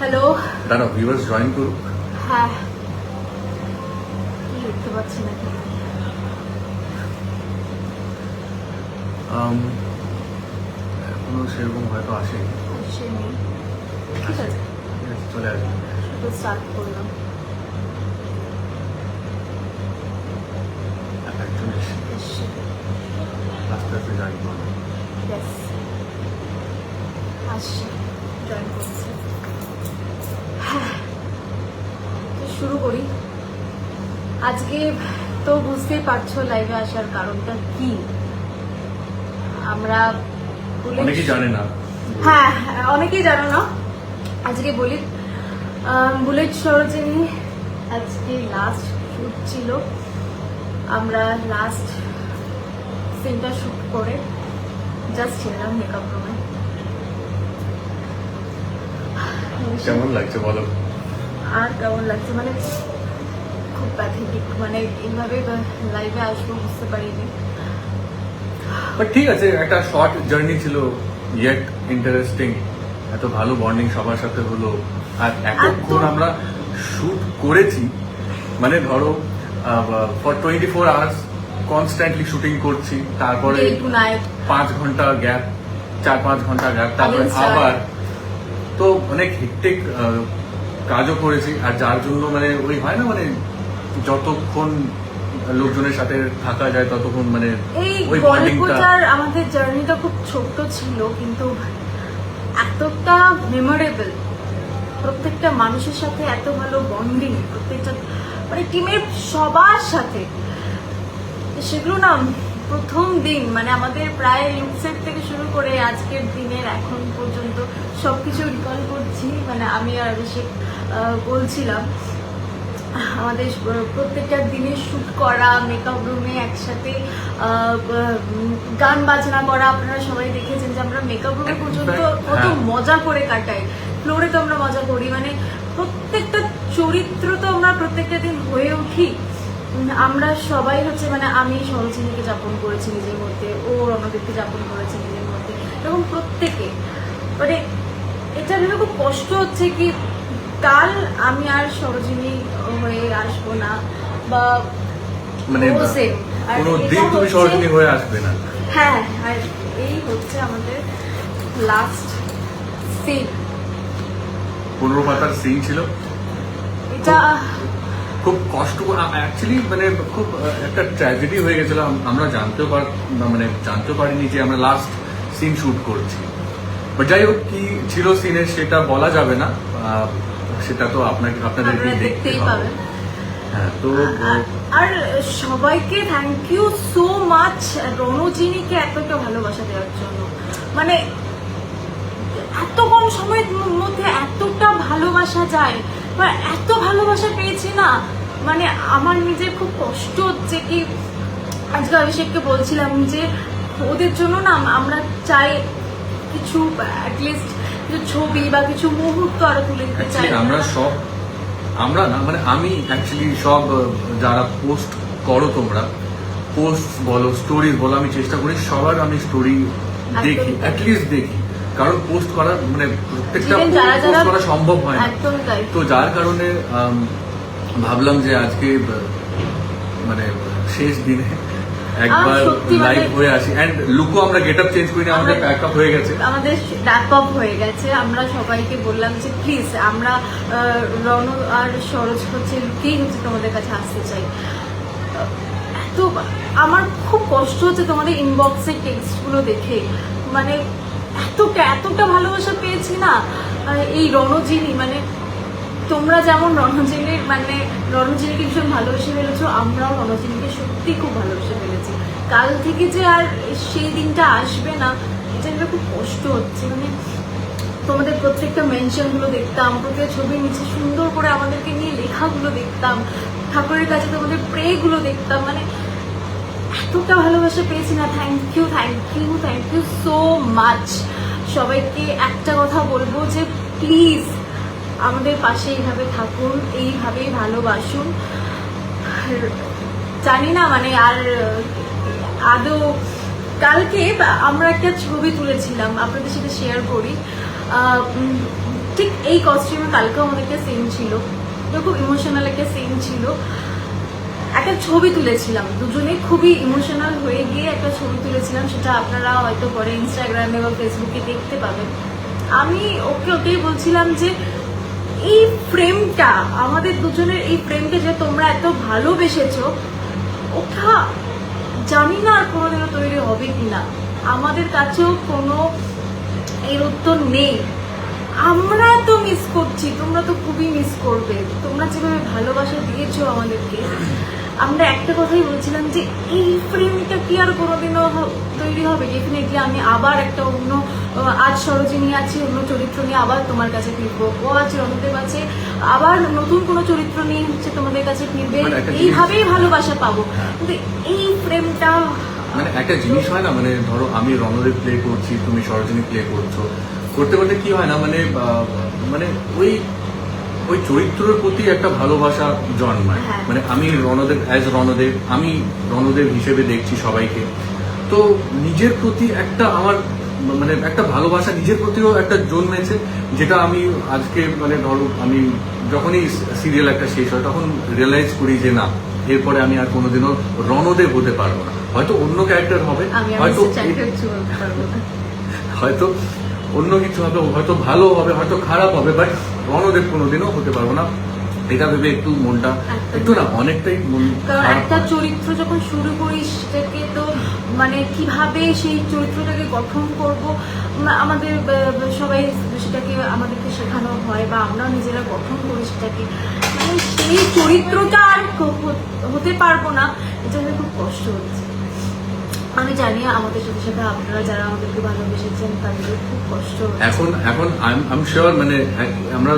Hello দাঁড়াও viewers join করুক। হ্যাঁ দেখতে পাচ্ছি নাকি? আম, এখনও সেরকম হয়তো আসেনি। নেই ঠিক আছে। চলে আসবে। স্টার্ট করলাম। আস্তে আস্তে জয়েন করবে। আসছে জয়েন করছে। শুরু করি। আজকে তো বুঝতেই পারছ লাইভে আসার কারণটা কি? আমরা অনেকেই জানে না। হ্যাঁ অনেকেই জানো না। আজকে বলি বুলেট সরোজিনী আজকে লাস্ট শুট ছিল। আমরা লাস্ট সিনটা শুট করে জাস্ট ছিলাম মেকআপ রুমে কেমন লাগছে বলো? আর কেমন লাগছে? মানে খুব প্যাথেটিক মানে এইভাবে লাইভে আসব বুঝতে পারিনি। বাট ঠিক আছে একটা শর্ট জার্নি ছিল ইয়েট ইন্টারেস্টিং এত ভালো বন্ডিং সবার সাথে হলো। আর এতক্ষণ আমরা শুট করেছি মানে ধরো for twenty four hours constantly shooting করছি তারপরে পাঁচ ঘণ্টা গ্যাপ চার পাঁচ ঘণ্টা গ্যাপ তারপরে আবার। তো অনেক হেক্টিক কাজও করেছি আর যার জন্য মানে ওই হয় না মানে যতক্ষণ লোকজনের সাথে থাকা যায় ততক্ষণ মানে ওই গল্পটার আমাদের জার্নিটা খুব ছোট্ট ছিল কিন্তু এতটা মেমোরেবল প্রত্যেকটা মানুষের সাথে এত ভালো বন্ডিং প্রত্যেকটা মানে টিমের সবার সাথে। সেগুলো না প্রথম দিন মানে আমাদের প্রায় লুকসেট থেকে শুরু করে আজকের দিনের এখন পর্যন্ত সবকিছু রিকল করছি মানে আমি আর অভিষেক বলছিলাম আমাদের প্রত্যেকটা দিনে শুট করা মেকআপ রুমে একসাথে গান বাজনা করা আপনারা সবাই দেখেছেন যে আমরা মেকআপ রুমে পর্যন্ত কত হ্যাঁ। মজা করে কাটাই। ফ্লোরে তো আমরা মজা করি মানে প্রত্যেকটা চরিত্র তো আমরা প্রত্যেকটা দিন হয়ে উঠি। আমরা সবাই হচ্ছে মানে আমি সরোজিনীকে যাপন করেছি নিজের মধ্যে ও রণদীপকে যাপন করেছে নিজের মধ্যে এরকম প্রত্যেকে। মানে এটা ভেবে খুব কষ্ট হচ্ছে কি কাল আমি আর সরোজিনী হয়ে আসব না বা মানে ও same। আর কোনো এটা দিন তুমি সরোজিনী হয়ে আসবে না। হ্যাঁ আর এই হচ্ছে আমাদের লাস্ট সিন পনেরো পাতার সিন ছিল। এটা খুব কষ্ট অ্যাকচুয়ালি মানে খুব একটা ট্র্যাজেডি হয়ে গেছিল। আমরা জানতেও পার মানে জানতেও পারিনি যে আমরা লাস্ট সিন শুট করছি। বাট যাই হোক কি ছিল সিনে সেটা বলা যাবে না। সেটা তো আপনাকে আপনাদেরকে দেখতেই পাবেন। হ্যাঁ তো আর সবাইকে থ্যাংক ইউ সো মাচ রণজিনীকে এতটা ভালোবাসা দেওয়ার জন্য। মানে এত কম সময়ের মধ্যে এতটা ভালোবাসা যায়। বা এত ভালোবাসা পেয়েছি না মানে আমার নিজের খুব কষ্ট হচ্ছে কি আজকে অভিষেককে বলছিলাম যে ওদের জন্য না আমরা চাই কিছু অ্যাটলিস্ট কিছু ছবি বা কিছু মুহূর্ত আরও তুলে দিতে চাই আমরা সব আমরা না মানে আমি অ্যাকচুয়ালি সব যারা পোস্ট করো তোমরা পোস্ট বলো স্টোরি বলো আমি চেষ্টা করি সবার আমি স্টোরি দেখি। অ্যাটলিস্ট দেখি। কারণ পোস্ট করা মানে প্রত্যেকটা পোস্ট করা সম্ভব হয় তো যার কারণে ভাবলাম যে আজকে মানে শেষ দিনে একবার সত্যি মানে- লাইভ হয়ে আসি। এন্ড লুকো আমরা চেঞ্জ করি না আমাদের হয়ে গেছে। আমাদের হয়ে গেছে। আমরা সবাইকে বললাম যে প্লিজ আমরা রণ আর সরোজ হচ্ছে লুকিয়েই হচ্ছে তোমাদের কাছে আসতে চাই। এত আমার খুব কষ্ট হচ্ছে তোমাদের ইনবক্সের টেক্সটগুলো দেখে। মানে এতটা এতটা ভালোবাসা পেয়েছি না। এই রণজিনী মানে তোমরা যেমন রণজিনীর মানে রণজিনীকে ভীষণ ভালোবেসে ফেলেছো, আমরাও রণজিনীকে সত্যি খুব ভালোবেসে ফেলেছি। কাল থেকে যে আর সেই দিনটা আসবে না, এটা নিয়ে খুব কষ্ট হচ্ছে। মানে তোমাদের প্রত্যেকটা মেনশনগুলো দেখতাম, প্রত্যেকটা ছবির নিচে সুন্দর করে আমাদেরকে নিয়ে লেখাগুলো দেখতাম, ঠাকুরের কাছে তোমাদের প্রেগুলো দেখতাম। মানে এতটা ভালোবাসা পেয়েছি না thank you thank you thank you so much সবাইকে একটা কথা বলব যে প্লিজ আমাদের পাশে এইভাবে থাকুন, এইভাবেই ভালোবাসুন। জানি না মানে আর, আদৌ, কালকে আমরা একটা ছবি তুলেছিলাম, আপনাদের সাথে শেয়ার করি। ঠিক এই কস্টিউমে কালকেও আমাদেরকে সিন ছিল। খুব ইমোশনাল একটা সিন ছিল। একটা ছবি তুলেছিলাম দুজনে খুবই ইমোশনাল হয়ে গিয়ে একটা ছবি তুলেছিলাম, সেটা আপনারা হয়তো পরে ইনস্টাগ্রামে বা ফেসবুকে দেখতে পাবেন। আমি ওকে ওকেই বলছিলাম যে এই প্রেমটা আমাদের দুজনের এই প্রেমকে যে তোমরা এত ভালোবেসেছ, ওটা জানি না আর কোনোদিনও তৈরি হবে কিনা। আমাদের কাছেও কোনো এর উত্তর নেই। আমরা তো মিস করছি তোমরা তো খুবই মিস করবে। তোমরা যেভাবে ভালোবাসা দিয়েছ আমাদেরকে আমরা একটা কথাই বলছিলাম যে এই ফ্রেমটা কি আর কোনোদিনও তৈরি হবে? ডেফিনেটলি আমি আবার একটা অন্য আজ সরোজিনী আছে অন্য চরিত্র নিয়ে আবার তোমার কাছে ফিরবো। ও আছে অনুদেব আছে আবার নতুন কোনো চরিত্র নিয়ে হচ্ছে তোমাদের কাছে ফিরবে। মানে এইভাবেই ভালোবাসা পাবো। কিন্তু এই ফ্রেমটা মানে একটা জিনিস হয় না? মানে ধরো আমি রণদেব প্লে করছি তুমি সরোজিনী প্লে করছ। করতে করতে কি হয় না মানে মানে ওই ওই চরিত্রের প্রতি একটা ভালোবাসা জন্মায়। হ্যাঁ। মানে আমি রণদেব অ্যাজ রণদেব আমি রণদেব হিসেবে দেখছি সবাইকে। তো নিজের প্রতি একটা আমার মানে একটা ভালোবাসা নিজের প্রতিও একটা জন্মেছে যেটা আমি আজকে মানে ধরো আমি যখনই সিরিয়াল একটা শেষ হয় তখন রিয়েলাইজ করি যে না এরপরে আমি আর কোনোদিনও রণদেব হতে পারব না। হয়তো অন্য ক্যারেক্টার হবে হয়তো হয়তো অন্য কিছু হবে হয়তো ভালো হবে হয়তো খারাপ হবে বাট রণদেব কোনোদিনও হতে পারব না। এটা ভেবে একটু মনটা একটু না অনেকটাই মন একটা চরিত্র যখন শুরু করিস সেটাকে তো মানে কীভাবে সেই চরিত্রটাকে গঠন করব? আমাদের সবাই সেটাকে আমাদেরকে শেখানো হয় বা আমরা নিজেরা গঠন করি সেটাকে। মানে সেই চরিত্রটা আর হতে পারব না এটা খুব কষ্ট হচ্ছে। আমি জানি আমাদের সাথে সাথে আপনারা যারা আমাদেরকে ভালোবেসেছেন তাদের খুব কষ্ট এখন এখন আম শিওর মানে আমরা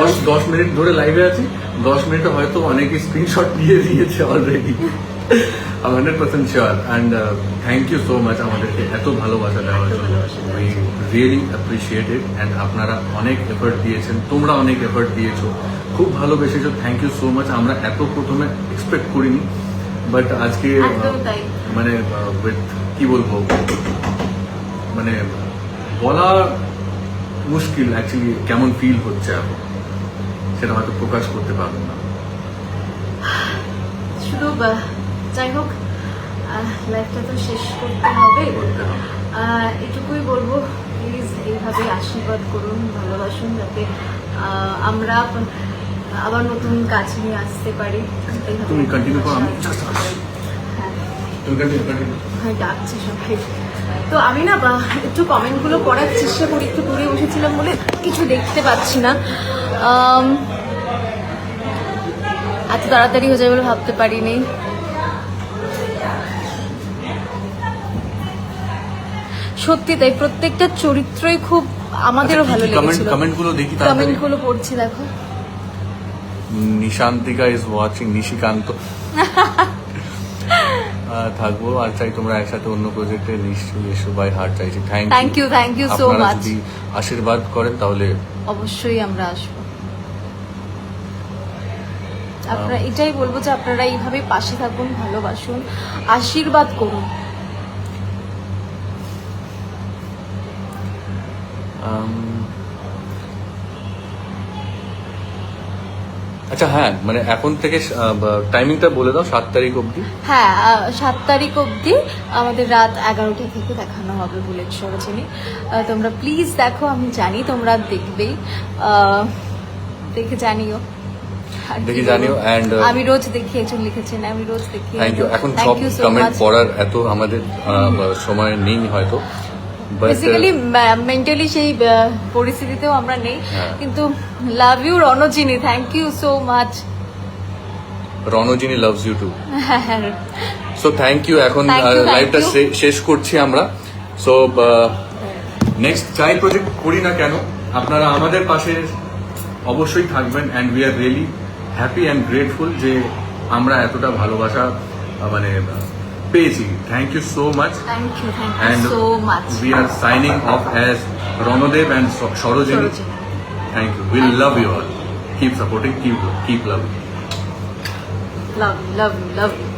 দশ দশ মিনিট ধরে লাইভে আছি দশ মিনিটে হয়তো অনেকে স্ক্রিনশট দিয়ে দিয়েছে already hundred percent sure and thank you so much আমাদেরকে এত ভালোবাসা দেওয়ার জন্য। উই অ্যান্ড আপনারা অনেক এফার্ট দিয়েছেন তোমরা অনেক এফার্ট দিয়েছ। খুব ভালোবেসেছো থ্যাংক ইউ সো মাচ আমরা এত প্রথমে এক্সপেক্ট করিনি। বাট আজকে মানে কি বলব? মানে বলা মুশকিল অ্যাকচুয়ালি কেমন ফিল হচ্ছে এখন সেটা হয়তো প্রকাশ করতে পারব না। শুধু যাই হোক লাইফটা তো শেষ করতে হবে। এটুকুই বলব প্লিজ এইভাবে আশীর্বাদ করুন ভালোবাসুন যাতে আমরা আবার নতুন কাজ নিয়ে আসতে পারি। তুমি কন্টিনিউ করো আমি। হ্যাঁ। ডাকছে সবাই। তো আমি না বা একটু কমেন্টগুলো পড়ার চেষ্টা করি একটু দূরে বসেছিলাম বলে কিছু দেখতে পাচ্ছি না। এত তাড়াতাড়ি হয়ে যাবে বলে ভাবতে পারিনি। সত্যি তাই প্রত্যেকটা চরিত্রই খুব আমাদেরও ভালো কমেন্ট লেগেছিল। কমেন্টগুলো দেখি তাড়াতাড়ি। কমেন্টগুলো পড়ছি দেখো। নিশান্তিকা ইজ ওয়াচিং নিশিকান্ত। থাকব আর চাই তোমরা একসাথে অন্য প্রজেক্টে নিশ্চয়ই এসো বাই হার্ট চাইছি thank Thank you, thank you so আপনারা much. যদি আশীর্বাদ করেন তাহলে অবশ্যই আমরা আসব। আপনারা এটাই বলব যে আপনারা এইভাবে পাশে থাকুন ভালোবাসুন আশীর্বাদ করুন। আম, আচ্ছা হ্যাঁ মানে এখন থেকে টাইমিংটা বলে দাও সাত তারিখ অবধি। হ্যাঁ সাত তারিখ অবধি আমাদের রাত এগারোটা থেকে দেখানো হবে বুলেট সরোজিনী। তোমরা প্লিজ দেখো আমি জানি তোমরা দেখবেই। দেখে জানিও। দেখে জানিও uh, আমি রোজ দেখি একজন লিখেছেন আমি রোজ দেখি থ্যাংক ইউ এখন সব কমেন্ট পড়ার এত আমাদের সময় নেই হয়তো। বেসিক্যালি মেন্টালি সেই পরিস্থিতিতেও আমরা নেই। হ্যাঁ। কিন্তু love you Ranjini thank you so much Ranjini loves you too so thank you এখন লাইভটা শেষ করছি আমরা। সো নেক্সট যাই প্রজেক্ট করি না কেন আপনারা আমাদের পাশে অবশ্যই থাকবেন and we are really happy and grateful যে আমরা এতটা ভালোবাসা মানে Paisley. Thank you so much. Thank you, thank you so much. We are signing off as Ronodev and Sorojini. Thank you. We thank love you all. Keep supporting, keep, keep loving. Love, love, love.